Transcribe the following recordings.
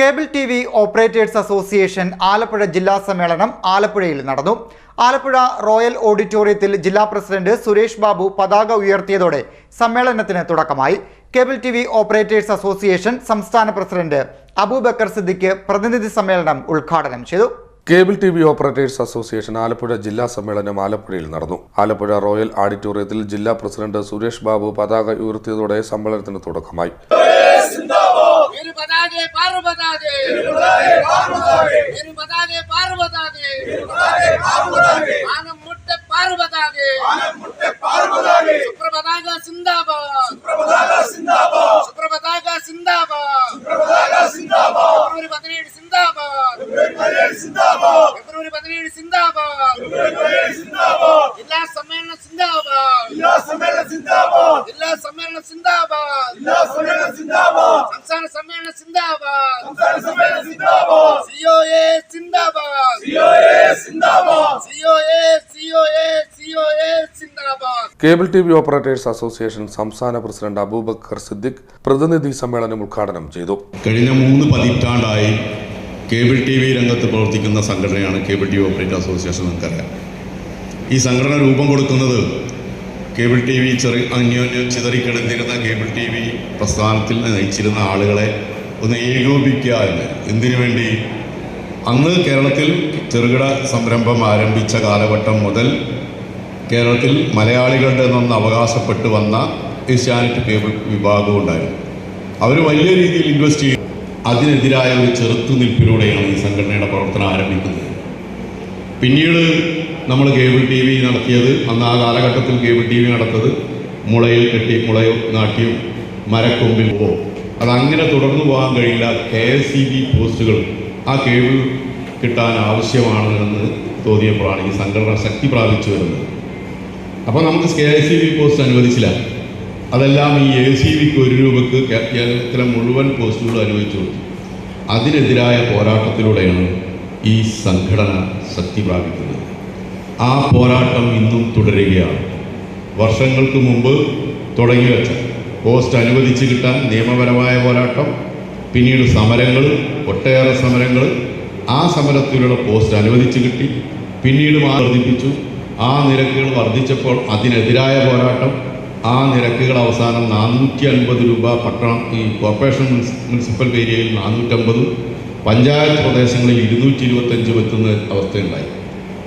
Cable T V operators association Alappuzha ജില്ലാ സമ്മേളനം ആലപ്പുഴയിൽ നടന്നു. ആലപ്പുഴ റോയൽ ഓഡിറ്റോറിയത്തിൽ ജില്ലാ പ്രസിഡന്റ് സുരേഷ് ബാബു പതാക ഉയർത്തിയതോടെ സമ്മേളനത്തിന് തുടക്കമായി. Cable T V operators association സംസ്ഥാന പ്രസിഡന്റ് അബൂബക്കർ സിദ്ദിഖ് പ്രതിനിധി സമ്മേളനം ഉദ്ഘാടനം ചെയ്തു. Cable T V operators association Alappuzha ജില്ലാ സമ്മേളനം ആലപ്പുഴയിൽ നടന്നു. ആലപ്പുഴ റോയൽ ഓഡിറ്റോറിയത്തിൽ ജില്ലാ പ്രസിഡന്റ് സുരേഷ് ബാബു പതാക ഉയർത്തിയതോടെ സമ്മേളനത്തിന് തുടക്കമായി. இருபதாதே பார்வதாதே. இருபதாதே பார்வதாதே. இருபதாதே பார்வதாதே. இருபதாதே பார்வதாதே. ஆனம் முட்ட பார்வதாதே. ஆனம் முட்ட பார்வதாதே. சுப்ரபதாக சிந்தாபா சுப்ரபதாக சிந்தாபா ഫെബ്രുവരി പതിനേഴ് സിന്ദാബാദ്. ജില്ലാ സമ്മേളനം സിന്ദാബാദ്. ജില്ലാ സമ്മേളനം സിന്ദാബാദ്. സംസ്ഥാന സമ്മേളനം സിന്ദാബാദ്. സിഒഎ സിന്ദാബാദ്. സിഒഎ സിഒഎ സിഒഎ സിന്ദാബാദ്. Cable T V operators association സംസ്ഥാന പ്രസിഡന്റ് അബൂബക്കർ സിദ്ദിഖ് പ്രതിനിധി സമ്മേളനം ഉദ്ഘാടനം ചെയ്തു. കഴിഞ്ഞ മൂന്ന് പതിറ്റാണ്ടായി കേബിൾ ടി വി രംഗത്ത് പ്രവർത്തിക്കുന്ന സംഘടനയാണ് cable T V operator association നമുക്കറിയാം. ഈ സംഘടന രൂപം കൊടുക്കുന്നത് കേബിൾ ടി വി ചെറിയ അന്യോന്യം ചിതറിക്കിടന്നിരുന്ന കേബിൾ ടി വി പ്രസ്ഥാനത്തിൽ നയിച്ചിരുന്ന ആളുകളെ ഒന്ന് ഏകോപിക്കുക എന്ന്. എന്തിനു വേണ്ടി? അന്ന് കേരളത്തിൽ ചെറുകിട സംരംഭം ആരംഭിച്ച കാലഘട്ടം മുതൽ കേരളത്തിൽ മലയാളികളുടെ നിന്ന് അവകാശപ്പെട്ട് വന്ന ഏഷ്യാനെറ്റ് കേബിൾ വിഭാഗവും ഉണ്ടായിരുന്നു. അവർ വലിയ രീതിയിൽ ഇൻവെസ്റ്റ് ചെയ്യും അതിനെതിരായ ഒരു ചെറുത്തുനിൽപ്പിലൂടെയാണ് ഈ സംഘടനയുടെ പ്രവർത്തനം ആരംഭിക്കുന്നത്. പിന്നീട് നമ്മൾ കേബിൾ ടി വി നടത്തിയത് അന്ന് ആ കാലഘട്ടത്തിൽ കേബിൾ ടി വി നടത്തത് മുളയിൽ കെട്ടി മുളയും നാട്ടിയും മരക്കൊമ്പിൽ പോകും അതങ്ങനെ തുടർന്നു പോകാൻ കഴിയില്ല. കെ എസ് സി ബി പോസ്റ്റുകൾ ആ കേബിൾ കിട്ടാൻ ആവശ്യമാണ് എന്ന് തോന്നിയപ്പോഴാണ് ഈ സംഘടന ശക്തി പ്രാപിച്ചു വരുന്നത്. അപ്പോൾ നമുക്ക് K S C B post അനുവദിച്ചില്ല. അതെല്ലാം ഈ എ സി വിക്ക് ഒരു രൂപക്ക് കേരളത്തിലെ മുഴുവൻ പോസ്റ്റുകളും അനുവദിച്ചു കൊടുത്തു. അതിനെതിരായ പോരാട്ടത്തിലൂടെയാണ് ഈ സംഘടന ശക്തി പ്രാപിക്കുന്നത് ആ പോരാട്ടം ഇന്നും തുടരുകയാണ്. വർഷങ്ങൾക്ക് മുമ്പ് തുടങ്ങി വെച്ച പോസ്റ്റ് അനുവദിച്ച് കിട്ടാൻ നിയമപരമായ പോരാട്ടം പിന്നീട് സമരങ്ങൾ ഒട്ടേറെ സമരങ്ങൾ ആ സമരത്തിലുള്ള പോസ്റ്റ് അനുവദിച്ച് കിട്ടി പിന്നീട് വർദ്ധിപ്പിച്ചു. ആ നിരക്കുകൾ വർദ്ധിച്ചപ്പോൾ അതിനെതിരായ പോരാട്ടം ആ നിരക്കുകൾ അവസാനം നാനൂറ്റി അൻപത് രൂപ പട്ടണം ഈ കോർപ്പറേഷൻ മുനിസിപ്പൽ ഏരിയയിൽ നാനൂറ്റമ്പതും പഞ്ചായത്ത് പ്രദേശങ്ങളിൽ ഇരുന്നൂറ്റി ഇരുപത്തഞ്ചും എത്തുന്ന അവസ്ഥയുണ്ടായി.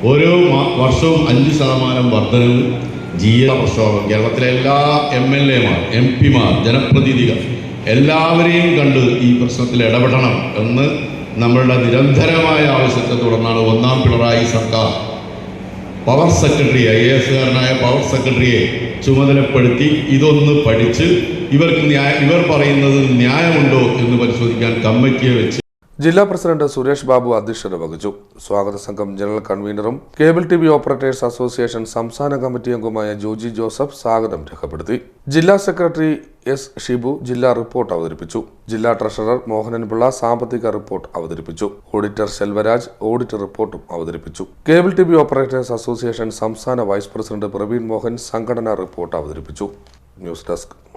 ഓരോ വർഷവും അഞ്ച് ശതമാനം വർധനവ് ജി എ പ്രക്ഷോഭം. കേരളത്തിലെ എല്ലാ എം എൽ എമാർ എം പിമാർ ജനപ്രതിനിധികൾ എല്ലാവരെയും കണ്ട് ഈ പ്രശ്നത്തിൽ ഇടപെടണം എന്ന് നമ്മളുടെ നിരന്തരമായ ആവശ്യത്തെ തുടർന്നാണ് ഒന്നാം പിണറായി സർക്കാർ പവർ സെക്രട്ടറി ഐ എ എസുകാരനായ പവർ സെക്രട്ടറിയെ ചുമതലപ്പെടുത്തി ഇതൊന്ന് പഠിച്ച് ഇവർക്ക് ന്യായ ഇവർ പറയുന്നത് ന്യായമുണ്ടോ എന്ന് പരിശോധിക്കാൻ കമ്മിറ്റിയെ വെച്ച് ജില്ലാ പ്രസിഡന്റ് സുരേഷ് ബാബു അധ്യക്ഷത വഹിച്ചു. സ്വാഗത സംഘം general കൺവീനറും cable T V operators association സംസ്ഥാന കമ്മിറ്റി അംഗമായ ജോജി ജോസഫ് സ്വാഗതം രേഖപ്പെടുത്തി. ജില്ലാ സെക്രട്ടറി എസ് ഷിബു ജില്ലാ റിപ്പോർട്ട് അവതരിപ്പിച്ചു. ജില്ലാ ട്രഷറർ മോഹനൻപിള്ള സാമ്പത്തിക റിപ്പോർട്ട് അവതരിപ്പിച്ചു. ഓഡിറ്റർ സെൽവരാജ് ഓഡിറ്റ് റിപ്പോർട്ടും അവതരിപ്പിച്ചു. Cable T V operators association സംസ്ഥാന വൈസ് പ്രസിഡന്റ് പ്രവീൺ മോഹൻ സംഘടനാ റിപ്പോർട്ട് അവതരിപ്പിച്ചു. News desk.